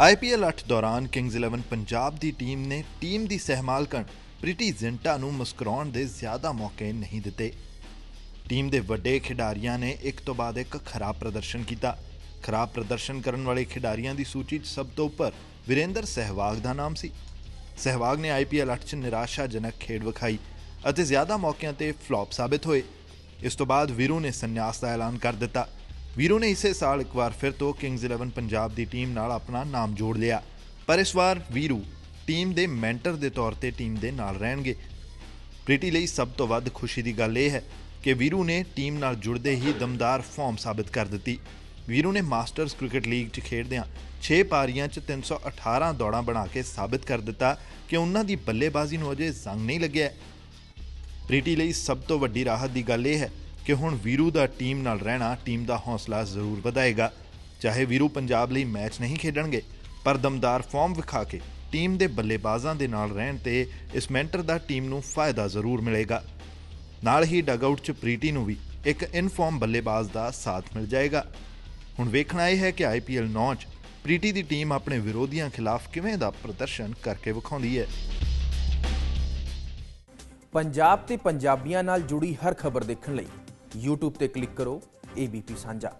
IPL 8 ਦੌਰਾਨ Kings 11 Punjab ਦੀ team ਨੇ ਟੀਮ ਦੀ ਸਹਿਮਾਲਕਣ ਪ੍ਰੀਟੀ ਜ਼ਿੰਟਾ ਨੂੰ ਮੁਸਕਰਾਉਣ ਦੇ ਜ਼ਿਆਦਾ ਮੌਕੇ ਨਹੀਂ ਦਿੱਤੇ। ਟੀਮ ਦੇ ਵੱਡੇ ਖਿਡਾਰੀਆਂ ਨੇ ਇੱਕ ਤੋਂ ਬਾਅਦ ਇੱਕ ਖਰਾਬ ਪ੍ਰਦਰਸ਼ਨ ਕੀਤਾ। ਖਰਾਬ ਪ੍ਰਦਰਸ਼ਨ ਕਰਨ ਵਾਲੇ ਖਿਡਾਰੀਆਂ ਦੀ ਸੂਚੀ 'ਚ ਸਭ ਤੋਂ ਉੱਪਰ ਵਿਰੇਂਦਰ ਸਹਿਵਾਗ ਦਾ ਨਾਮ ਸੀ। ਸਹਿਵਾਗ ਨੇ ਆਈਪੀਐਲ 8 'ਚ ਨਿਰਾਸ਼ਾਜਨਕ ਖੇਡ ਵਿਖਾਈ ਅਤੇ ਜ਼ਿਆਦਾ ਮੌਕਿਆਂ ਤੇ ਫਲॉप ਸਾਬਿਤ ਹੋਏ। ਇਸ ਤੋਂ ਬਾਅਦ ਵੀਰੂ ਨੇ ਸੰਨਿਆਸ ਦਾ ਐਲਾਨ ਕਰ ਦਿੱਤਾ। ਵੀਰੂ ਨੇ ਇਸੇ ਸਾਲ ਇੱਕ ਵਾਰ ਫਿਰ ਤੋਂ ਕਿੰਗਜ਼ 11 ਪੰਜਾਬ ਦੀ ਟੀਮ ਨਾਲ ਆਪਣਾ ਨਾਮ ਜੋੜ ਲਿਆ। ਪਰ ਇਸ ਵਾਰ ਵੀਰੂ ਟੀਮ ਦੇ ਮੈਂਟਰ ਦੇ ਤੌਰ ਤੇ ਟੀਮ ਦੇ ਨਾਲ ਰਹਿਣਗੇ। ਪ੍ਰੀਟੀ ਲਈ ਸਭ ਤੋਂ ਵੱਧ ਖੁਸ਼ੀ ਦੀ ਗੱਲ ਇਹ ਹੈ ਕਿ ਵੀਰੂ ਨੇ ਟੀਮ ਨਾਲ ਜੁੜਦੇ ਹੀ ਦਮਦਾਰ ਫਾਰਮ ਸਾਬਿਤ ਕਰ ਦਿੱਤੀ। ਵੀਰੂ ਨੇ ਮਾਸਟਰਸ ਕ੍ਰਿਕਟ ਲੀਗ 'ਚ ਖੇਡਦਿਆਂ 6 ਪਾਰੀਆਂ 'ਚ 318 ਦੌੜਾਂ ਬਣਾ ਕੇ ਸਾਬਿਤ ਕਰ ਦਿੱਤਾ ਕਿ ਉਹਨਾਂ ਦੀ ਬੱਲੇਬਾਜ਼ੀ ਨੂੰ ਅਜੇ ਜ਼ੰਗ ਨਹੀਂ ਲੱਗਿਆ। ਪ੍ਰੀਟੀ ਲਈ ਸਭ ਤੋਂ ਵੱਡੀ ਰਾਹਤ ਦੀ ਗੱਲ ਇਹ ਹੈ ਕਿ ਹੁਣ ਵੀਰੂ ਦਾ ਟੀਮ ਨਾਲ ਰਹਿਣਾ, ਟੀਮ ਦਾ ਹੌਸਲਾ ਜ਼ਰੂਰ ਵਧਾਏਗਾ। ਚਾਹੇ ਵੀਰੂ ਪੰਜਾਬ ਲਈ ਮੈਚ ਨਹੀਂ ਖੇਡਣਗੇ, ਪਰ ਦਮਦਾਰ ਫਾਰਮ ਵਿਖਾ ਕੇ ਟੀਮ ਦੇ ਬੱਲੇਬਾਜ਼ਾਂ ਦੇ ਨਾਲ ਰਹਿਣ ਤੇ ਇਸ ਮੈਂਟਰ ਦਾ ਟੀਮ ਨੂੰ ਫਾਇਦਾ ਜ਼ਰੂਰ ਮਿਲੇਗਾ। ਨਾਲ ਹੀ ਡਗਆਊਟ 'ਚ ਪ੍ਰੀਟੀ ਨੂੰ ਵੀ ਇੱਕ ਇਨਫਾਰਮ ਬੱਲੇਬਾਜ਼ ਦਾ ਸਾਥ ਮਿਲ ਜਾਏਗਾ। ਹੁਣ ਵੇਖਣਾ ਇਹ ਹੈ ਕਿ ਆਈਪੀਐਲ 9 'ਚ ਪ੍ਰੀਟੀ ਦੀ ਟੀਮ ਆਪਣੇ ਵਿਰੋਧੀਆਂ ਖਿਲਾਫ ਕਿਵੇਂ ਦਾ ਪ੍ਰਦਰਸ਼ਨ ਕਰਕੇ ਵਿਖਾਉਂਦੀ ਹੈ। ਪੰਜਾਬ ਤੇ ਪੰਜਾਬੀਆਂ ਨਾਲ ਜੁੜੀ ਹਰ ਖਬਰ ਦੇਖਣ ਲਈ YouTube ਤੇ ਕਲਿੱਕ ਕਰੋ ABP ਸਾਂਝਾ